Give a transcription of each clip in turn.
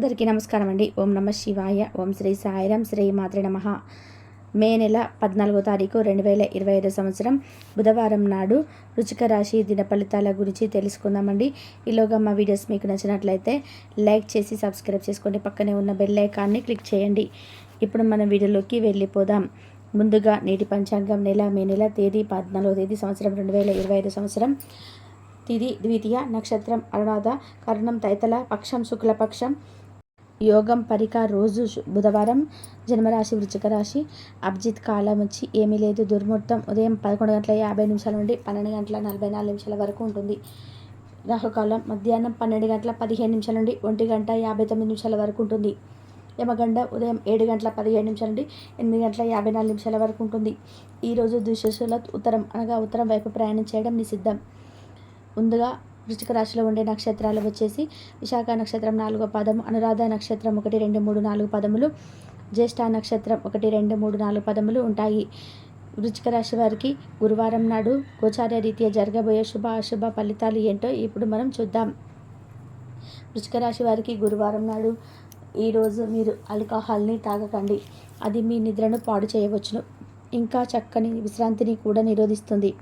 అందరికీ నమస్కారం అండి ఓం నమ శివాయ. ఓం శ్రీ సాయిరాం శ్రీ మాతృ నమ. మే నెల పద్నాలుగో తారీఖు రెండు వేల ఇరవై ఐదు సంవత్సరం బుధవారం నాడు రుచిక రాశి దిన ఫలితాల గురించి తెలుసుకుందామండి. ఈలోగా మా వీడియోస్ మీకు నచ్చినట్లయితే లైక్ చేసి సబ్స్క్రైబ్ చేసుకోండి. పక్కనే ఉన్న బెల్ ఐకాన్ని క్లిక్ చేయండి. ఇప్పుడు మనం వీడియోలోకి వెళ్ళిపోదాం. ముందుగా నేటి పంచాంగం నెల మే నెల తేదీ పద్నాలుగో తేదీ సంవత్సరం రెండు వేల ఇరవై ఐదు సంవత్సరం. తిది ద్వితీయ నక్షత్రం అనురాధ కరుణం తైతల పక్షం శుక్లపక్షం యోగం పరిక రోజు బుధవారం జన్మరాశి వృచ్చిక రాశి. అభిజిత్ కాలం వచ్చి ఏమీ లేదు. దుర్ముహూర్తం ఉదయం పదకొండు గంటల యాభై నిమిషాల నుండి పన్నెండు గంటల నలభై నాలుగు నిమిషాల వరకు ఉంటుంది. రాహుకాలం మధ్యాహ్నం పన్నెండు గంటల పదిహేను నిమిషాల నుండి ఒంటి గంట యాభై తొమ్మిది నిమిషాల వరకు ఉంటుంది. యమగండ ఉదయం ఏడు గంటల పదిహేడు నిమిషాల నుండి ఎనిమిది గంటల యాభై నాలుగు నిమిషాల వరకు ఉంటుంది. ఈరోజు దుశ్శల ఉత్తరం అనగా ఉత్తరం వైపు ప్రయాణం చేయడం నిషిద్ధం. ముందుగా వృష్టిక రాశిలో ఉండే నక్షత్రాలు వచ్చేసి విశాఖ నక్షత్రం నాలుగో పదం అనురాధ నక్షత్రం ఒకటి రెండు మూడు నాలుగు పదములు జ్యేష్ఠ నక్షత్రం ఒకటి రెండు మూడు నాలుగు పదములు ఉంటాయి. వృశ్చిక రాశి వారికి గురువారం నాడు గోచార రీత్యా జరగబోయే శుభ అశుభ ఫలితాలు ఏంటో ఇప్పుడు మనం చూద్దాం. వృశ్చిక రాశి వారికి గురువారం నాడు ఈరోజు మీరు ఆల్కహాల్ని తాగకండి. అది మీ నిద్రను పాడు చేయవచ్చును. ఇంకా చక్కని విశ్రాంతిని కూడా నిరోధిస్తుంది.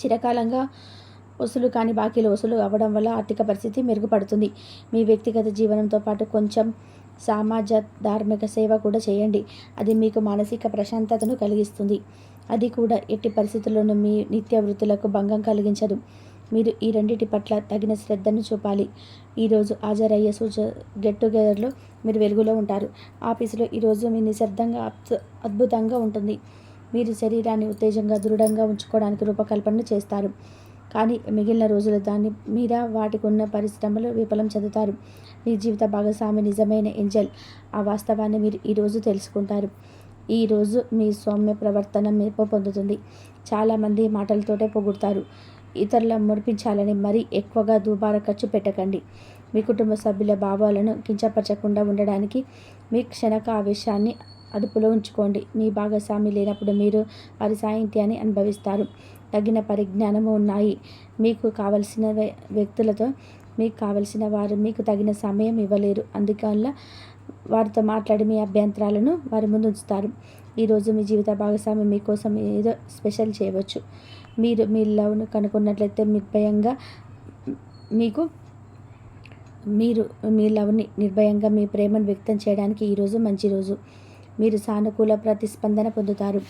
చిరకాలంగా వసూలు కాని బాకీలు వసూలు అవ్వడం వల్ల ఆర్థిక పరిస్థితి మెరుగుపడుతుంది. మీ వ్యక్తిగత జీవనంతో పాటు కొంచెం సామాజ ధార్మిక సేవ కూడా చేయండి. అది మీకు మానసిక ప్రశాంతతను కలిగిస్తుంది. అది కూడా ఎట్టి పరిస్థితుల్లోనూ మీ నిత్య వృత్తులకు భంగం కలిగించదు. మీరు ఈ రెండింటి పట్ల తగిన శ్రద్ధను చూపాలి. ఈరోజు హాజరయ్యే సూచ గెట్ టుగెదర్లో మీరు వెలుగులో ఉంటారు. ఆఫీసులో ఈరోజు మీ నిశ్శబ్దంగా అద్భుతంగా ఉంటుంది. మీరు శరీరాన్ని ఉత్తేజంగా దృఢంగా ఉంచుకోవడానికి రూపకల్పన చేస్తారు. కానీ మిగిలిన రోజులు దాని మీద వాటికి ఉన్న పరిశ్రమలు విఫలం చెందుతారు. మీ జీవిత భాగస్వామి నిజమైన ఏంజల్. ఆ వాస్తవాన్ని మీరు ఈరోజు తెలుసుకుంటారు. ఈరోజు మీ సౌమ్య ప్రవర్తన మెప్పు పొందుతుంది. చాలామంది మాటలతోటే పొగుడతారు. ఇతరుల మురిపించాలని మరీ ఎక్కువగా దుబార ఖర్చు పెట్టకండి. మీ కుటుంబ సభ్యుల భావాలను కించపరచకుండా ఉండడానికి మీ క్షణక ఆవేశాన్ని అదుపులో ఉంచుకోండి. మీ భాగస్వామి లేనప్పుడు మీరు వారి సాహిత్యాన్ని అనుభవిస్తారు. తగిన పరిజ్ఞానము ఉన్నాయి. మీకు కావలసిన వ్య- వ్యక్తులతో మీకు కావలసిన వారు మీకు తగిన సమయం ఇవ్వలేరు. అందువల్ల వారితో మాట్లాడి మీ అభ్యంతరాలను వారి ముందు ఉంచుతారు ఈరోజు మీ జీవిత భాగస్వామి మీకోసం ఏదో స్పెషల్ చేయవచ్చు. మీరు మీ లవ్ను కనుక్కున్నట్లయితే నిర్భయంగా మీకు మీరు మీ లవ్ని నిర్భయంగా మీ ప్రేమను వ్యక్తం చేయడానికి ఈరోజు మంచి రోజు. మీరు సానుకూల ప్రతిస్పందన పొందుతారు.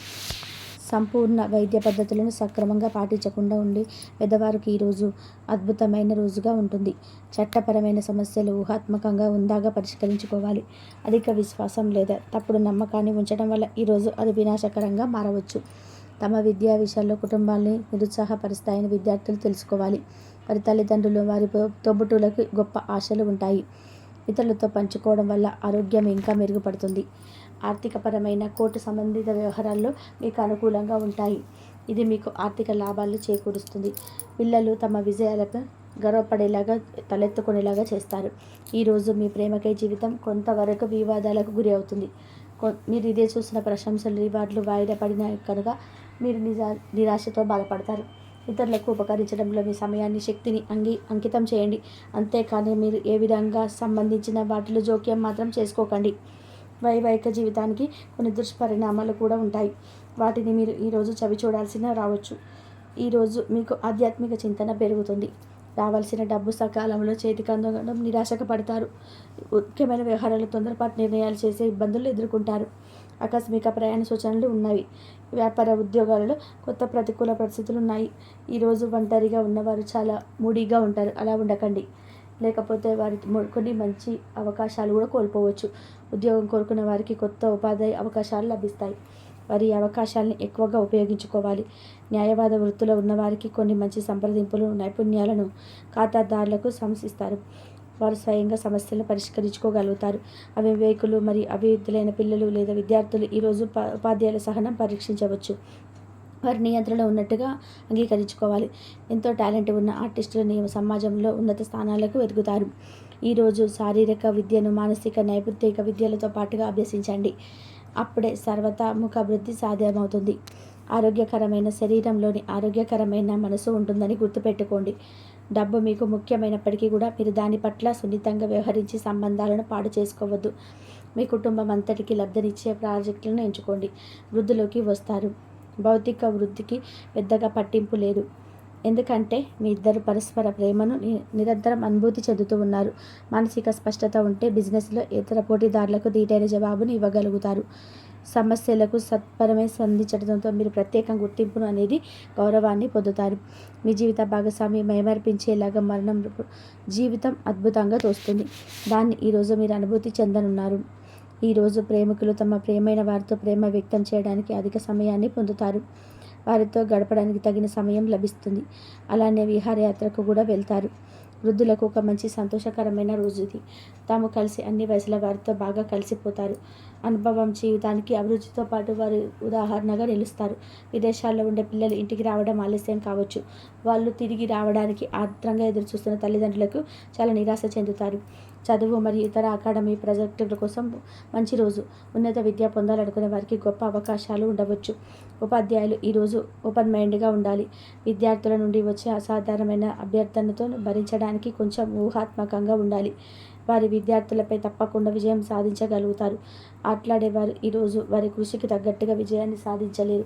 సంపూర్ణ వైద్య పద్ధతులను సక్రమంగా పాటించకుండా ఉండి పెద్దవారికి ఈరోజు అద్భుతమైన రోజుగా ఉంటుంది. చట్టపరమైన సమస్యలు ఊహాత్మకంగా ఉందాగా పరిష్కరించుకోవాలి. అధిక విశ్వాసం లేదా తప్పుడు నమ్మకాన్ని ఉంచడం వల్ల ఈరోజు అది వినాశకరంగా మారవచ్చు. తమ విద్యా విషయాల్లో కుటుంబాన్ని నిరుత్సాహపరుస్తాయని విద్యార్థులు తెలుసుకోవాలి. వారి తల్లిదండ్రులు వారి తోబు- గొప్ప ఆశలు ఉంటాయి. ఇతరులతో పంచుకోవడం వల్ల ఆరోగ్యం ఇంకా మెరుగుపడుతుంది. ఆర్థికపరమైన కోర్టు సంబంధిత వ్యవహారాల్లో మీకు అనుకూలంగా ఉంటాయి. ఇది మీకు ఆర్థిక లాభాలు చేకూరుస్తుంది. పిల్లలు తమ విజయాలకు గర్వపడేలాగా తలెత్తుకునేలాగా చేస్తారు. ఈరోజు మీ ప్రేమకై జీవితం కొంతవరకు వివాదాలకు గురి అవుతుంది. కొ- మీరు ఇదే చూసిన ప్రశంసలు రివార్డులు వాయిదా పడిన కనుక మీరు నిజా నిరాశతో బాధపడతారు. ఇతరులకు ఉపకరించడంలో మీ సమయాన్ని శక్తిని అంగి అంకితం చేయండి. అంతేకాని మీరు ఏ విధంగా సంబంధించిన వాటిలో జోక్యం మాత్రం చేసుకోకండి. వైవాహిక జీవితానికి కొన్ని దుష్పరిణామాలు కూడా ఉంటాయి. వాటిని మీరు ఈరోజు చవి చూడాల్సిన రావచ్చు. ఈరోజు మీకు ఆధ్యాత్మిక చింతన పెరుగుతుంది. రావాల్సిన డబ్బు సకాలంలో చేతికి అందడం నిరాశకు పడతారు ముఖ్యమైన వ్యవహారాలు తొందరపాటు నిర్ణయాలు చేసే ఇబ్బందులు ఎదుర్కొంటారు. ఆకస్మిక ప్రయాణ సూచనలు ఉన్నాయి. వ్యాపార ఉద్యోగాలలో కొత్త ప్రతికూల పరిస్థితులు ఉన్నాయి. ఈరోజు ఒంటరిగా ఉన్నవారు చాలా మూడీగా ఉంటారు. అలా ఉండకండి. లేకపోతే వారికి కొన్ని మంచి అవకాశాలు కూడా కోల్పోవచ్చు. ఉద్యోగం కోరుకున్న వారికి కొత్త ఉపాధి అవకాశాలు లభిస్తాయి. వారి అవకాశాలను ఎక్కువగా ఉపయోగించుకోవాలి. న్యాయవాద వృత్తిలో ఉన్నవారికి కొన్ని మంచి సంప్రదింపులు నైపుణ్యాలను ఖాతాదారులకు సంసిస్తారు వారు స్వయంగా సమస్యలను పరిష్కరించుకోగలుగుతారు. అవి వేకులు మరియు అభివృద్ధులైన పిల్లలు లేదా విద్యార్థులు ఈరోజు ఉపాధ్యాయుల సహనం పరీక్షించవచ్చు. వారి నియంత్రణలో ఉన్నట్టుగా అంగీకరించుకోవాలి. ఎంతో టాలెంట్ ఉన్న ఆర్టిస్టులు నీ సమాజంలో ఉన్నత స్థానాలకు ఎదుగుతారు ఈరోజు శారీరక విద్యను మానసిక నైపుణ్యక విద్యలతో పాటుగా అభ్యసించండి. అప్పుడే సర్వతాముఖాభివృద్ధి సాధ్యమవుతుంది. ఆరోగ్యకరమైన శరీరంలోని ఆరోగ్యకరమైన మనసు ఉంటుందని గుర్తుపెట్టుకోండి. డబ్బు మీకు ముఖ్యమైనప్పటికీ కూడా మీరు దాని పట్ల సున్నితంగా వ్యవహరించి సంబంధాలను పాడు చేసుకోవద్దు. మీ కుటుంబం అంతటికి లబ్ధనిచ్చే ప్రాజెక్టులను ఎంచుకోండి. వృద్ధిలోకి వస్తారు. భౌతిక వృద్ధికి పెద్దగా పట్టింపు లేదు. ఎందుకంటే మీ ఇద్దరు పరస్పర ప్రేమను నిరంతరం అనుభూతి చెందుతూ ఉన్నారు. మానసిక స్పష్టత ఉంటే బిజినెస్లో ఇతర పోటీదారులకు దీటైన జవాబును ఇవ్వగలుగుతారు. సమస్యలకు సత్పరమే సంధించడంతో మీరు ప్రత్యేక గుర్తింపును అనేది గౌరవాన్ని పొందుతారు. మీ జీవిత భాగస్వామి మైమర్పించేలాగా మరణం జీవితం అద్భుతంగా తోస్తుంది. దాన్ని ఈరోజు మీరు అనుభూతి చెందనున్నారు. ఈరోజు ప్రేమికులు తమ ప్రేమైన వారితో ప్రేమ వ్యక్తం చేయడానికి అధిక సమయాన్ని పొందుతారు. వారితో గడపడానికి తగిన సమయం లభిస్తుంది. అలానే విహారయాత్రకు కూడా వెళ్తారు. వృద్ధులకు ఒక మంచి సంతోషకరమైన రోజు ఇది. తాము కలిసి అన్ని వయసుల వారితో బాగా కలిసిపోతారు. అనుభవం జీవితానికి అభిరుచితో పాటు వారు ఉదాహరణగా నిలుస్తారు. విదేశాల్లో ఉండే పిల్లలు ఇంటికి రావడం ఆలస్యం కావచ్చు. వాళ్ళు తిరిగి రావడానికి ఆత్రంగా ఎదురుచూస్తున్న తల్లిదండ్రులకు చాలా నిరాశ చెందుతారు. చదువు మరియు ఇతర అకాడమీ ప్రాజెక్టుల కోసం మంచి రోజు ఉన్నత విద్య పొందాలనుకునే వారికి గొప్ప అవకాశాలు ఉండవచ్చు. ఉపాధ్యాయులు ఈరోజు ఓపెన్ మైండ్గా ఉండాలి. విద్యార్థుల నుండి వచ్చే అసాధారణమైన అభ్యర్థనతో భరించడానికి కొంచెం ఊహాత్మకంగా ఉండాలి. వారి విద్యార్థులపై తప్పకుండా విజయం సాధించగలుగుతారు. ఆటలాడేవారు ఈరోజు వారి కృషికి తగ్గట్టుగా విజయాన్ని సాధించలేరు.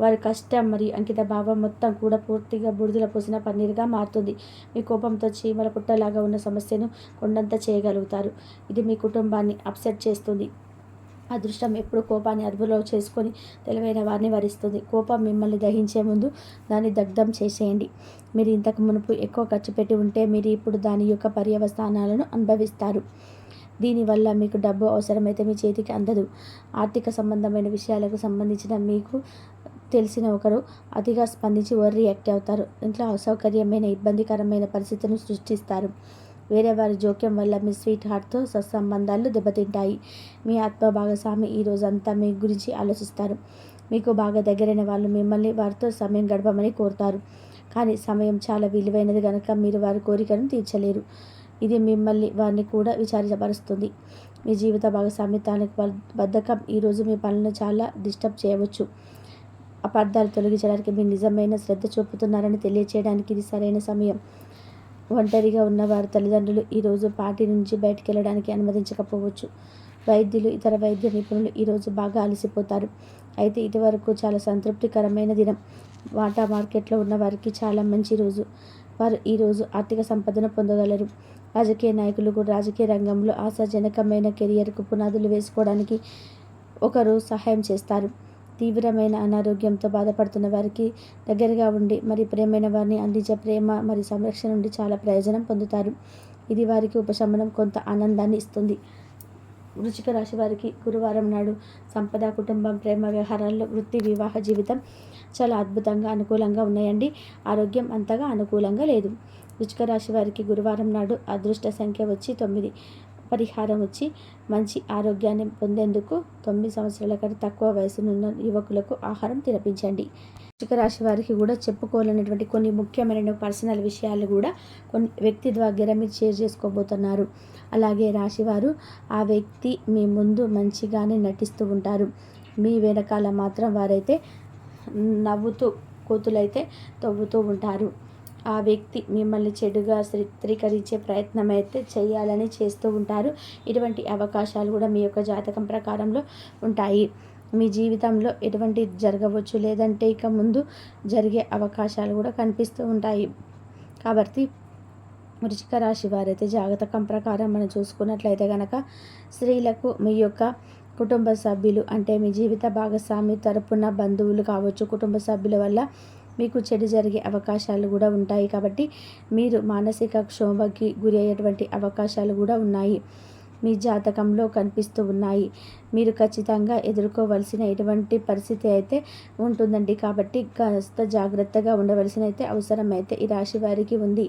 వారి కష్టం మరియు అంకిత భావం మొత్తం కూడా పూర్తిగా బుడిదల పోసిన పన్నీరుగా మారుతుంది. మీ కోపంతో చీమల పుట్టలాగా ఉన్న సమస్యను కొండంత చేయగలుగుతారు. ఇది మీ కుటుంబాన్ని అప్సెట్ చేస్తుంది. అదృష్టం ఎప్పుడు కోపాన్ని అదుపులో చేసుకొని తెలివైన వారిని వరిస్తుంది. కోపం మిమ్మల్ని దహించే ముందు దాన్ని దగ్ధం చేసేయండి. మీరు ఇంతకు మునుపు ఎక్కువ ఖర్చు పెట్టి ఉంటే మీరు ఇప్పుడు దాని యొక్క పర్యవస్థానాలను అనుభవిస్తారు. దీనివల్ల మీకు డబ్బు అవసరమైతే మీ చేతికి అందదు. ఆర్థిక సంబంధమైన విషయాలకు సంబంధించిన మీకు తెలిసిన ఒకరు అతిగా స్పందించి ఓవర్ రియాక్ట్ అవుతారు. ఇంట్లో అసౌకర్యమైన ఇబ్బందికరమైన పరిస్థితులను సృష్టిస్తారు. వేరే వారి జోక్యం వల్ల మీ స్వీట్ హార్ట్తో సత్సంబంధాలు దెబ్బతింటాయి. మీ ఆత్మ భాగస్వామి ఈ అంతా మీ గురించి ఆలోచిస్తారు. మీకు బాగా దగ్గరైన వాళ్ళు మిమ్మల్ని వారితో సమయం గడపమని కోరుతారు. కానీ సమయం చాలా విలువైనది కనుక మీరు వారి కోరికను తీర్చలేరు. ఇది మిమ్మల్ని వారిని కూడా విచారించపరుస్తుంది. మీ జీవిత భాగస్వామి తానికి బద్ధకం. ఈరోజు మీ పనులను చాలా డిస్టర్బ్ చేయవచ్చు. అపార్థాలు తొలగించడానికి మీరు నిజమైన శ్రద్ధ చూపుతున్నారని తెలియచేయడానికి ఇది సరైన సమయం. ఒంటరిగా ఉన్న వారి తల్లిదండ్రులు ఈరోజు పార్టీ నుంచి బయటికి వెళ్ళడానికి అనుమతించకపోవచ్చు. వైద్యులు ఇతర వైద్య నిపుణులు ఈరోజు బాగా అలసిపోతారు. అయితే ఇదివరకు చాలా సంతృప్తికరమైన దినం. వాటా మార్కెట్లో ఉన్న వారికి చాలా మంచి రోజు. వారు ఈరోజు ఆర్థిక సంపదను పొందగలరు. రాజకీయ నాయకులు కూడా రాజకీయ రంగంలో ఆశాజనకమైన కెరియర్కు పునాదులు వేసుకోవడానికి ఒకరు సహాయం చేస్తారు. తీవ్రమైన అనారోగ్యంతో బాధపడుతున్న వారికి దగ్గరగా ఉండి మరి ప్రేమైన వారిని అందించే ప్రేమ మరియు సంరక్షణ నుండి చాలా ప్రయోజనం పొందుతారు. ఇది వారికి ఉపశమనం కొంత ఆనందాన్ని ఇస్తుంది. వృచ్చిక రాశి వారికి గురువారం నాడు సంపద కుటుంబం ప్రేమ వ్యవహారాల్లో వృత్తి వివాహ జీవితం చాలా అద్భుతంగా అనుకూలంగా ఉన్నాయండి. ఆరోగ్యం అంతగా అనుకూలంగా లేదు. వృచ్చిక రాశి వారికి గురువారం నాడు అదృష్ట సంఖ్య వచ్చి తొమ్మిది. పరిహారం వచ్చి మంచి ఆరోగ్యాన్ని పొందేందుకు తొమ్మిది సంవత్సరాల కంటే తక్కువ వయసునున్న యువకులకు ఆహారం తినిపించండి. వృశ్చిక రాశి వారికి కూడా చెప్పుకోవాలనేటువంటి కొన్ని ముఖ్యమైన పర్సనల్ విషయాలు కూడా కొన్ని వ్యక్తి దగ్గర మీరు షేర్ చేసుకోబోతున్నారు. అలాగే రాశివారు ఆ వ్యక్తి మీ ముందు మంచిగానే నటిస్తూ ఉంటారు. మీ వెనకాల మాత్రం వారైతే నవ్వుతూ కోతులైతే తవ్వుతూ ఉంటారు. ఆ వ్యక్తి మిమ్మల్ని చెడుగా చిత్రీకరించే ప్రయత్నం అయితే చేయాలని చేస్తూ ఉంటారు. ఇటువంటి అవకాశాలు కూడా మీ యొక్క జాతకం ప్రకారంలో ఉంటాయి. మీ జీవితంలో ఎటువంటి జరగవచ్చు లేదంటే ఇక ముందు జరిగే అవకాశాలు కూడా కనిపిస్తూ ఉంటాయి. కాబట్టి వృచిక రాశి వారైతే జాతకం ప్రకారం మనం చూసుకున్నట్లయితే కనుక స్త్రీలకు మీ యొక్క కుటుంబ సభ్యులు అంటే మీ జీవిత భాగస్వామి తరపున బంధువులు కావచ్చు కుటుంబ సభ్యుల వల్ల మీకు చెడు జరిగే అవకాశాలు కూడా ఉంటాయి కాబట్టి మీరు మానసిక క్షోభకి గురి అయ్యేటువంటి అవకాశాలు కూడా ఉన్నాయి. మీ జాతకంలో కనిపిస్తూ ఉన్నాయి. మీరు ఖచ్చితంగా ఎదుర్కోవలసిన ఎటువంటి పరిస్థితి అయితే ఉంటుందండి. కాబట్టి కాస్త జాగ్రత్తగా ఉండవలసిన అయితే అవసరమైతే ఈ రాశి వారికి ఉంది.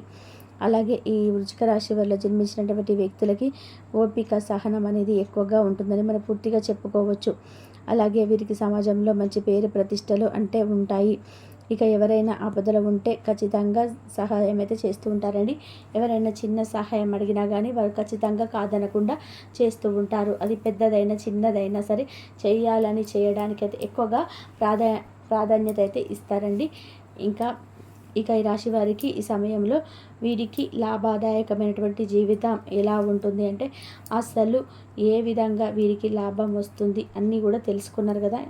అలాగే ఈ వృచిక రాశి వల్ల జన్మించినటువంటి వ్యక్తులకి ఓపిక సహనం అనేది ఎక్కువగా ఉంటుందని మనం పూర్తిగా చెప్పుకోవచ్చు. అలాగే వీరికి సమాజంలో మంచి పేరు ప్రతిష్టలు అంటే ఉంటాయి. ఇక ఎవరైనా ఆపదలో ఉంటే ఖచ్చితంగా సహాయం అయితే చేస్తూ ఉంటారండి. ఎవరైనా చిన్న సహాయం అడిగినా కానీ వారు ఖచ్చితంగా కాదనకుండా చేస్తూ ఉంటారు. అది పెద్దదైనా చిన్నదైనా సరే చేయాలని చేయడానికి అయితే ఎక్కువగా ప్రాధా ప్రాధాన్యత అయితే ఇస్తారండి. ఇంకా ఇక ఈ రాశి వారికి ఈ సమయంలో వీరికి లాభదాయకమైనటువంటి జీవితం ఎలా ఉంటుంది అంటే అసలు ఏ విధంగా వీరికి లాభం వస్తుంది అన్నీ కూడా తెలుసుకున్నారు కదా.